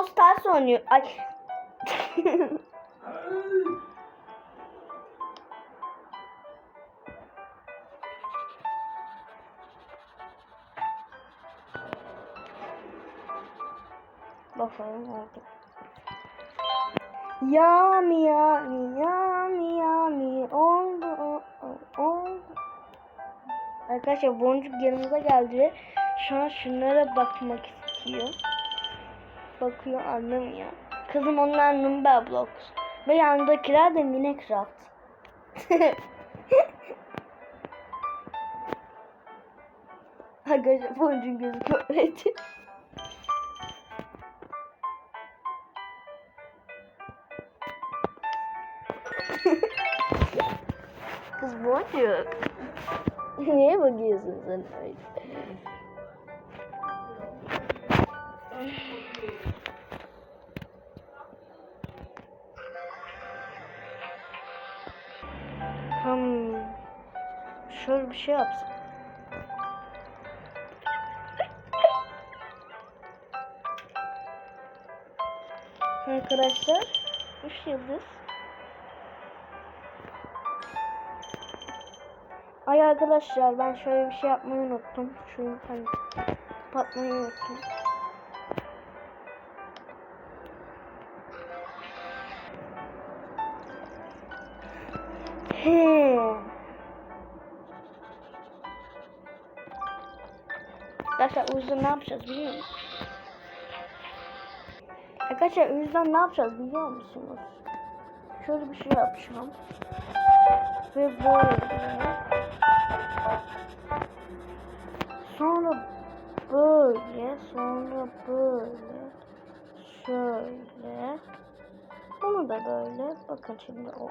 Brawl Stars oynuyor. Ay. Bakalım oldu. Yami yami yami yami oldu oldu. Arkadaşlar boncuk yanımıza geldi. Şu an şunlara bakmak istiyor. Bakıyor anlamıyor. Kızım onlar Number Blocks. Ve yanındakiler de Minecraft. Arkadaşlar boncuğun gözü körledi. Kız boncuk. Niye bakıyorsun sen öyle? Şöyle bir şey yapsam. Arkadaşlar, üç yıldız. Ay arkadaşlar ben şöyle bir şey yapmayı unuttum. Şu hani patmayı unuttum. Arkadaşlar o yüzden ne yapacağız biliyor musunuz? Arkadaşlar o yüzden ne yapacağız biliyor musunuz? Şöyle bir şey yapacağım. Ve böyle. Sonra böyle, sonra böyle, şöyle. Bunu da böyle. Bakın şimdi o.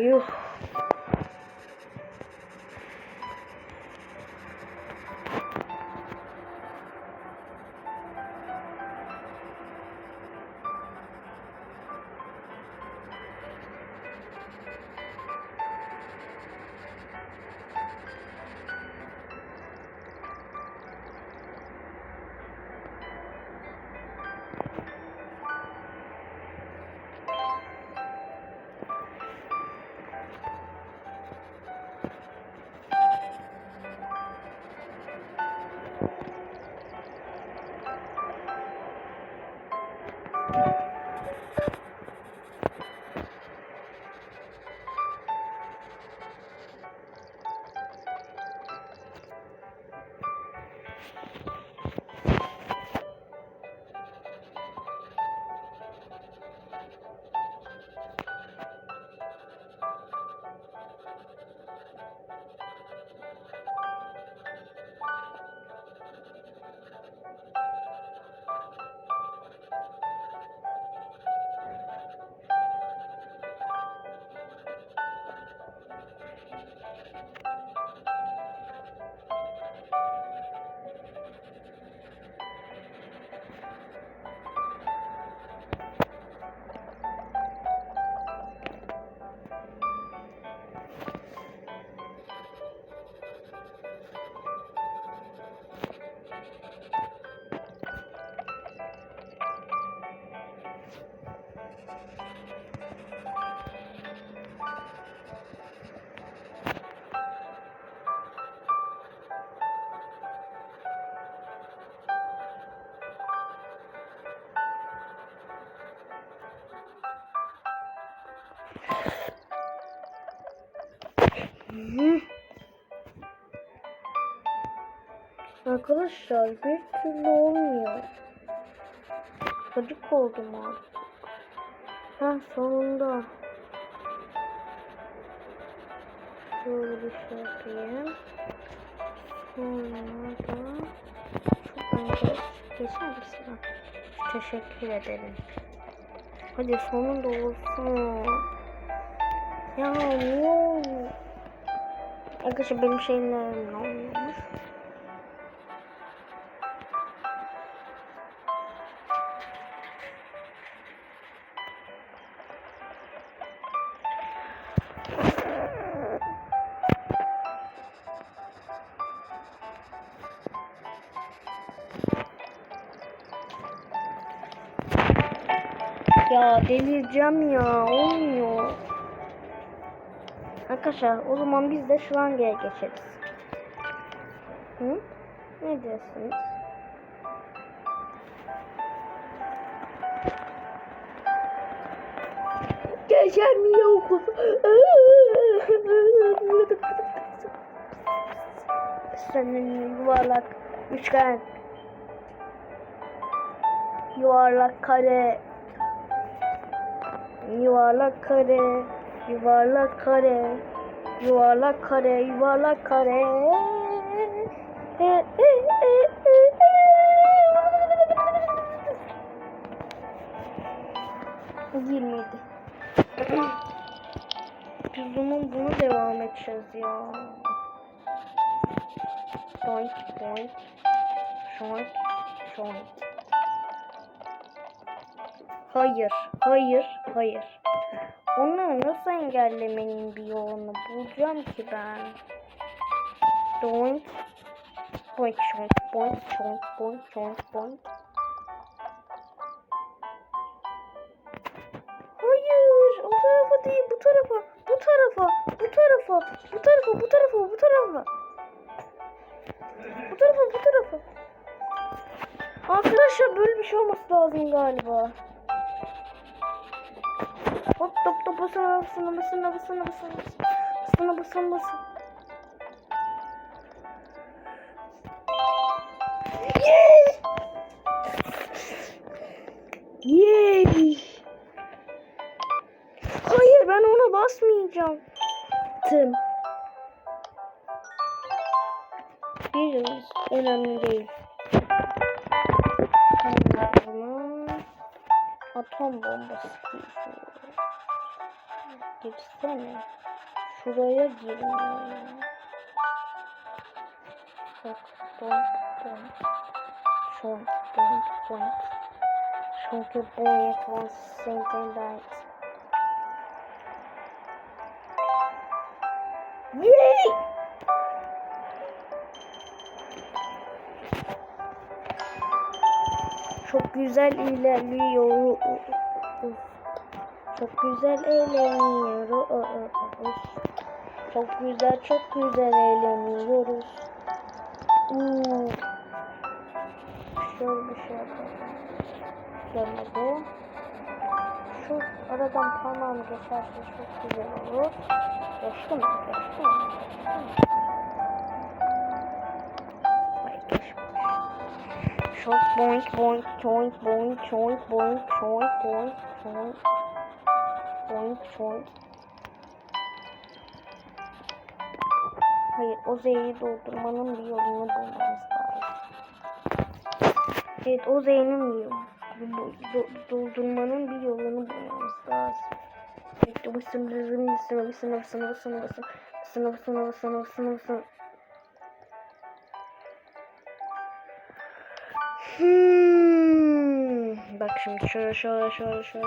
Ya Arkadaşlar bir türlü olmuyor. Çocuk oldum artık. Ha sonunda. Şöyle bir şey yapayım. Sonra da çok önce geçer misin? Teşekkür ederim. Hadi sonunda olsun. Ya ne olmuyor? Arkadaşlar benim şeylerim ne Ya delireceğim ya olmuyor. Arkadaşlar o zaman biz de şlangaya geçeriz. Hı? Ne diyorsunuz? Geçer mi yok? Senin yuvarlak üçgen yuvarlak kare yuvarlak kare yuvarlak kare yuvarlak kare yuvarlak kare. Girmedi. Biz bunun bunu devam edeceğiz ya. Doink doink. Şoink şoink. Hayır, hayır, hayır. Onu nasıl engellemenin bir yolunu bulacağım ki ben? Doink. Boink, şoink, boink, şoink, boink, şoink, boink. Hayır, o tarafa değil, bu tarafa, bu tarafa, bu tarafa, bu tarafa, bu tarafa, bu tarafa. Bu tarafa, bu tarafa. Arkadaşlar böyle bir şey olması lazım galiba. Hop top top basana basana basana basana basana basana basana basana Yes! Yes! Hayır ben ona basmayacağım. Tım. Birimiz önemli değil. Atom bombası girsene. Şuraya girmiyor. Bak bak bak. Şok bak bak. Şok boy at once same time Çok güzel ilerliyor. Çok güzel eğleniyoruz. Çok güzel, çok güzel eğleniyoruz. Hmm. Şöyle bir şey yapalım. Gelmedi. Şu aradan tamam geçerse çok güzel olur. Geçti mi? Geçti mi? Çok boink boink boink choink boink choink boink choink boink choink. Hayır o zehri doldurmanın bir yolunu bulmamız lazım. Evet o bir yolu. doldurmanın bir yolunu bulmamız lazım. Evet bu sınırın sınavı sınavı sınavı sınavı sınavı sınavı sınavı sınavı sınavı Hmm. Bak şimdi şöyle şöyle şöyle şöyle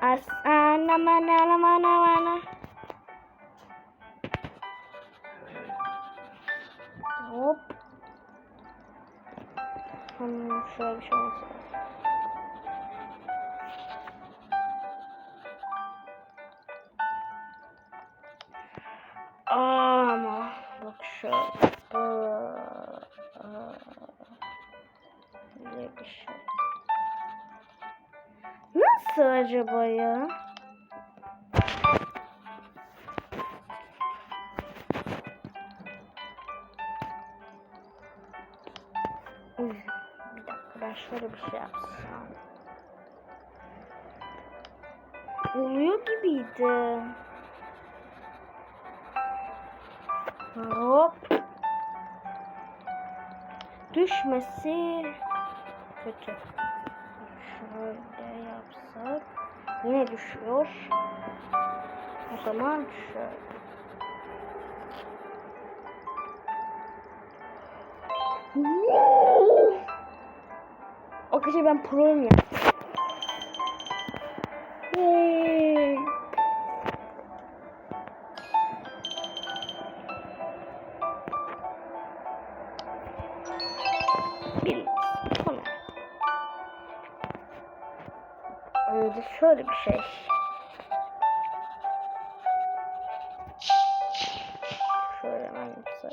Aslan aman aman aman. Hop. Hmm, şöyle bir şey olsun. Bir dakika ben şöyle bir şey yapsam. Oluyor gibiydi. Hop. Düşmesi kötü. Şöyle yapsak. Yine düşüyor. O zaman şöyle. Arkadaşlar ben proyum ya. Yay. Önce şöyle bir şey. Şöyle hemen yapsak.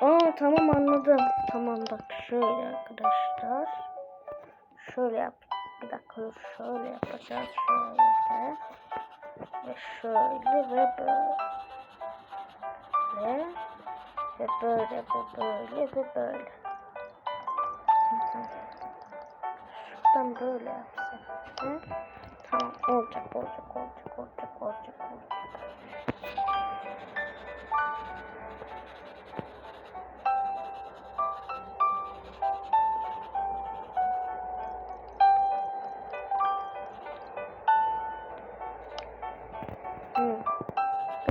Aa tamam anladım. Tamam bak şöyle arkadaşlar. Şöyle yap. Bir dakika şöyle yapacağız. Şöyle. Ve şöyle ve böyle. Ve böyle ve böyle ve böyle. Şuradan böyle yapsak. Hı? Tamam olacak olacak olacak olacak olacak.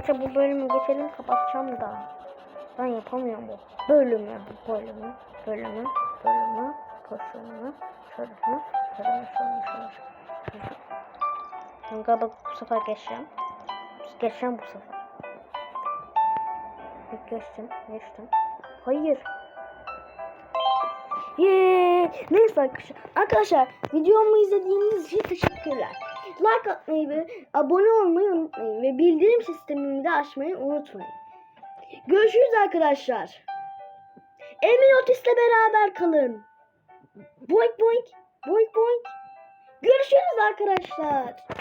Peki bu bölümü geçelim kapatacağım da. Ben yapamıyorum bu. Bölümü, bölümü, bölümü, bölümü, şöyle, şöyle, şöyle, şöyle, şöyle. Ben galiba bu sefer geçeceğim. Geçeceğim bu sefer. Geçtim, geçtim. Hayır. Yeee. Neyse arkadaşlar. Arkadaşlar videomu izlediğiniz için teşekkürler. Like atmayı ve abone olmayı unutmayın. Ve bildirim sistemini de açmayı unutmayın. Görüşürüz arkadaşlar. Emin Otis'le beraber kalın. Boink boink. Boink boink. Görüşürüz arkadaşlar.